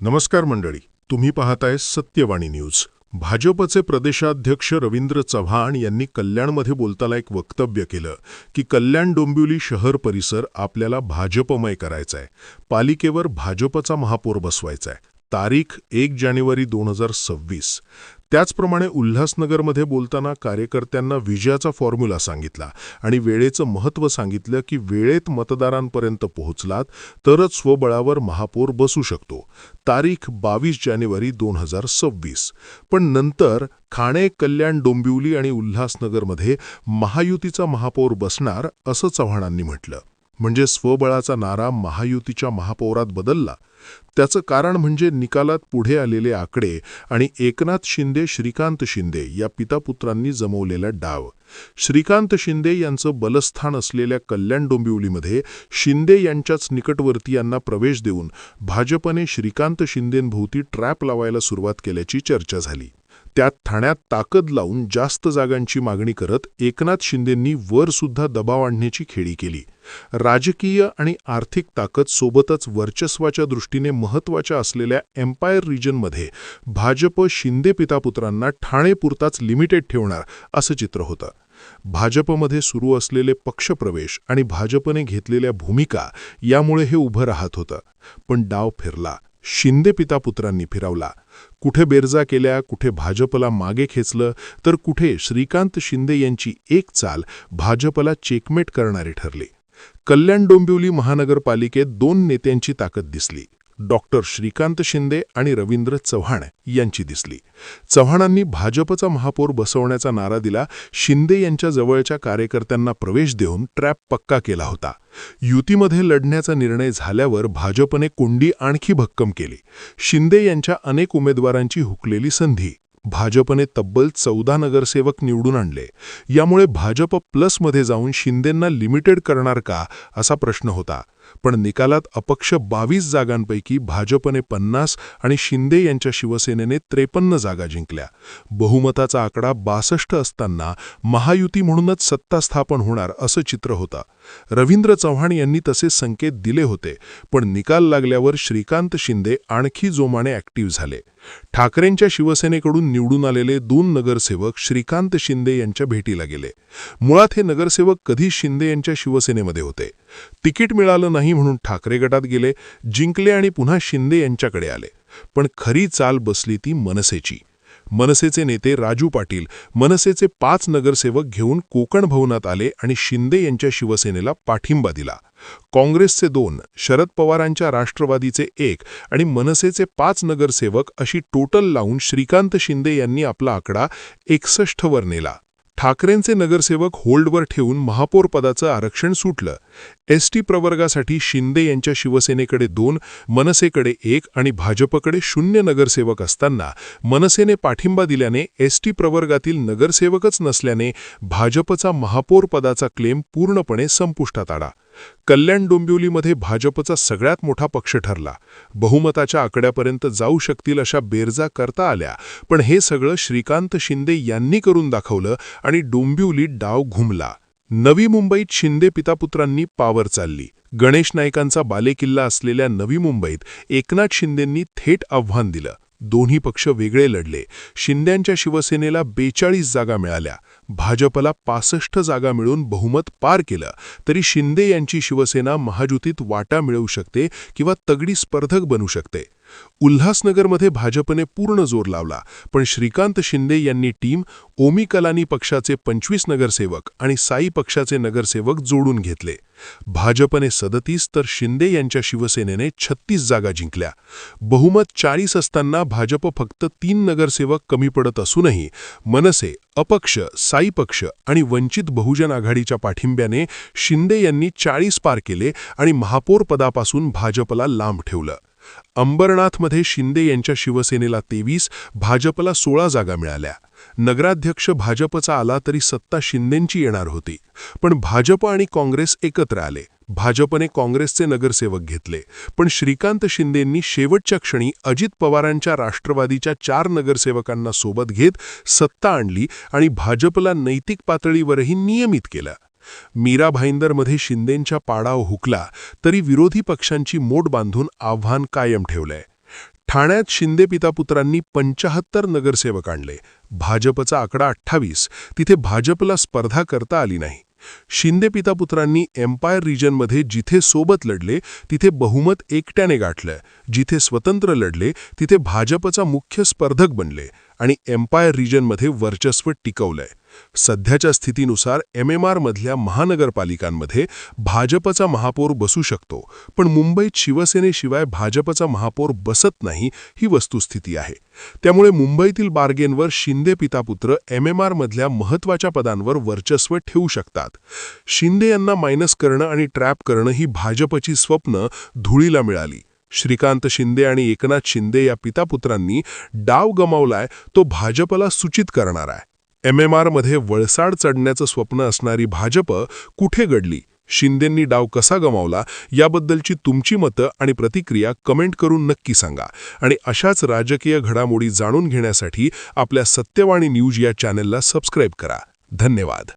नमस्कार मंडळी तुम्ही पाहताय सत्यवाणी न्यूज. भाजपचे प्रदेशाध्यक्ष रवींद्र चव्हाण यांनी कल्याणमध्ये बोलताना एक वक्तव्य केलं की कल्याण डोंबिवली शहर परिसर आपल्याला भाजपमय करायचा आहे पालिकेवर भाजपचा महापौर बसवायचा आहे तारीख एक जानेवारी दोन हजार सव्वीस. त्याचप्रमाणे उल्हासनगरमध्ये बोलताना कार्यकर्त्यांना विजयाचा फॉर्म्युला सांगितला आणि वेळेचं महत्त्व सांगितलं की वेळेत मतदारांपर्यंत पोहोचलात तरच स्वबळावर महापौर बसू शकतो. तारीख बावीस जानेवारी दोन हजार सव्वीस. पण नंतर खाणे कल्याण डोंबिवली आणि उल्हासनगरमध्ये महायुतीचा महापौर बसणार असं चव्हाणांनी म्हटलं. म्हणजे स्वबळाचा नारा महायुतीच्या महापौरात बदलला. त्याचं कारण म्हणजे निकालात पुढे आलेले आकडे आणि एकनाथ शिंदे श्रीकांत शिंदे या पितापुत्रांनी जमवलेला डाव. श्रीकांत शिंदे यांचं बलस्थान असलेल्या कल्याण डोंबिवलीमध्ये शिंदे यांच्याच निकटवर्तीयांना प्रवेश देऊन भाजपने श्रीकांत शिंदेंभोवती ट्रॅप लावायला सुरुवात केल्याची चर्चा झाली. त्यात ठाण्यात ताकद लावून जास्त जागांची मागणी करत एकनाथ शिंदेंनी वरसुद्धा दबाव आणण्याची खेळी केली. राजकीय आणि आर्थिक ताकद सोबतच वर्चस्वाच्या दृष्टीने महत्त्वाच्या असलेल्या एम्पायर रिजनमध्ये भाजप शिंदे पितापुत्रांना ठाणेपुरताच लिमिटेड ठेवणार असं चित्र होतं. भाजपमध्ये सुरू असलेले पक्षप्रवेश आणि भाजपने घेतलेल्या भूमिका यामुळे हे उभं राहत होतं. पण डाव फिरला. शिंदे पितापुत्रांनी फिरवला. कुठे बेरजा केल्या कुठे भाजपला मागे खेचलं तर कुठे श्रीकांत शिंदे यांची एक चाल भाजपला चेकमेट करणारी ठरली. कल्याण डोंबिवली महानगरपालिकेत दोन नेत्यांची ताकद दिसली. डॉक्टर श्रीकांत शिंदे आणि रवींद्र चव्हाण यांची दिसली. चव्हाणांनी भाजपचा महापौर बसवण्याचा नारा दिला शिंदे यांच्या जवळच्या कार्यकर्त्यांना प्रवेश देऊन ट्रॅप पक्का केला होता. युतीमध्ये लढण्याचा निर्णय झाल्यावर भाजपने कोंडी आणखी भक्कम केली. शिंदे यांच्या अनेक उमेदवारांची हुकलेली संधी भाजपने तब्बल चौदा नगरसेवक निवडून आणले. यामुळे भाजप प्लसमध्ये जाऊन शिंदेंना लिमिटेड करणार का असा प्रश्न होता. पण निकालात अपक्ष बावीस जागांपैकी भाजपने पन्नास आणि शिंदे यांच्या शिवसेनेने त्रेपन्न जागा जिंकल्या. बहुमताचा आकडा बासष्ट असताना महायुती म्हणूनच सत्ता स्थापन होणार असं चित्र होतं. रवींद्र चव्हाण यांनी तसे संकेत दिले होते पण निकाल लागल्यावर श्रीकांत शिंदे आणखी जोमाने ॲक्टिव्ह झाले. ठाकरेंच्या शिवसेनेकडून निवडून आलेले दोन नगरसेवक श्रीकांत शिंदे यांच्या भेटीला गेले. मुळात हे नगरसेवक कधी शिंदे यांच्या शिवसेनेमध्ये होते. तिकीट मिळालं नाही म्हणून ठाकरे गटात गेले जिंकले आणि पुन्हा शिंदे यांच्याकडे आले. पण खरी चाल बसली ती मनसेची. मनसेचे नेते राजू पाटील मनसेचे पाच नगरसेवक घेऊन कोकण भवनात आले आणि शिंदे यांच्या शिवसेनेला पाठिंबा दिला. काँग्रेसचे दोन शरद पवारांच्या राष्ट्रवादीचे एक आणि मनसेचे पाच नगरसेवक अशी टोटल लावून श्रीकांत शिंदे यांनी आपला आकडा एकसष्टवर नेला. ठाकरेंचे नगरसेवक होल्डवर ठेवून महापौरपदाचं आरक्षण सुटलं. एस टी प्रवर्गासाठी शिंदे यांच्या शिवसेनेकडे दोन मनसेकडे एक आणि भाजपकडे शून्य नगरसेवक असताना मनसेने पाठिंबा दिल्याने एस टी प्रवर्गातील नगरसेवकच नसल्याने भाजपचा महापौरपदाचा क्लेम पूर्णपणे संपुष्टात आला. कल्याण डोंबिवलीमध्ये भाजपचा सगळ्यात मोठा पक्ष ठरला. बहुमताच्या आकड्यापर्यंत जाऊ शकतील अशा बेरजा करता आल्या. पण हे सगळं श्रीकांत शिंदे यांनी करून दाखवलं आणि डोंबिवलीत डाव घुमला. नवी मुंबईत शिंदे पितापुत्रांनी पावर चालली. गणेश नायकांचा बालेकिल्ला असलेल्या नवी मुंबईत एकनाथ शिंदेंनी थेट आव्हान दिलं. दोन्ही पक्ष वेगळे लढले. शिंद्यांच्या शिवसेनेला बेचाळीस जागा मिळाल्या. भाजपला पासष्ट जागा मिळून बहुमत पार केलं. तरी शिंदे यांची शिवसेना महाजुतीत वाटा मिळवू शकते किंवा तगडी स्पर्धक बनू शकते. उल्हासनगरमध्ये भाजपने पूर्ण जोर लावला पण श्रीकांत शिंदे यांनी टीम ओमी कलानी पक्षाचे पंचवीस नगरसेवक आणि साई पक्षाचे नगरसेवक जोडून घेतले. भाजपने सदतीस तर शिंदे यांच्या शिवसेनेने छत्तीस जागा जिंकल्या. बहुमत चाळीस असताना भाजप फक्त तीन नगरसेवक कमी पडत असूनही मनसे अपक्ष साई पक्ष आणि वंचित बहुजन आघाडीच्या पाठिंब्याने शिंदे यांनी चाळीस पार केले आणि महापौर पदापासून भाजपला लांब ठेवलं. अंबरनाथमध्ये शिंदे यांच्या शिवसेनेला तेवीस भाजपला सोळा जागा मिळाल्या. नगराध्यक्ष भाजपचा आला तरी सत्ता शिंदेंची येणार होती. पण भाजप आणि काँग्रेस एकत्र आले. भाजपने काँग्रेसचे नगरसेवक घेतले. पण श्रीकांत शिंदेंनी शेवटच्या क्षणी अजित पवारांच्या राष्ट्रवादीच्या चार नगरसेवकांना सोबत घेत सत्ता आणली आणि भाजपला नैतिक पातळीवरही नियमित केलं. मीरा भाईंदरमध्ये शिंदेंच्या पाडाव हुकला तरी विरोधी पक्षांची मोड बांधून आव्हान कायम ठेवलंय. ठाण्यात शिंदे पितापुत्रांनी पंचाहत्तर नगरसेवक आणले. भाजपचा आकडा अठ्ठावीस. तिथे भाजपला स्पर्धा करता आली नाही. शिंदे पितापुत्रांनी एम्पायर रिजनमध्ये जिथे सोबत लढले तिथे बहुमत एकट्याने गाठलं. जिथे स्वतंत्र लढले तिथे भाजपचा मुख्य स्पर्धक बनले आणि एम्पायर रिजनमध्ये वर्चस्व टिकवलंय. सध्याच्या स्थितीनुसार एम एम आरमधल्या महानगरपालिकांमध्ये भाजपचा महापौर बसू शकतो पण मुंबईत शिवसेनेशिवाय भाजपचा महापौर बसत नाही ही वस्तुस्थिती आहे. त्यामुळे मुंबईतील बार्गेनवर शिंदे पितापुत्र एम एम आरमधल्या महत्त्वाच्या पदांवर वर्चस्व ठेवू शकतात. शिंदे यांना मायनस करणं आणि ट्रॅप करणं ही भाजपची स्वप्न धुळीला मिळाली. श्रीकांत शिंदे आणि एकनाथ शिंदे या पितापुत्रांनी डाव गमावलाय तो भाजपला सूचित करणार आहे. एम एम वळसाड चढण्याचं स्वप्न असणारी भाजप कुठे घडली? शिंदेंनी डाव कसा गमावला? याबद्दलची तुमची मतं आणि प्रतिक्रिया कमेंट करून नक्की सांगा. आणि अशाच राजकीय घडामोडी जाणून घेण्यासाठी आपल्या सत्यवाणी न्यूज या चॅनेलला सबस्क्राईब करा. धन्यवाद.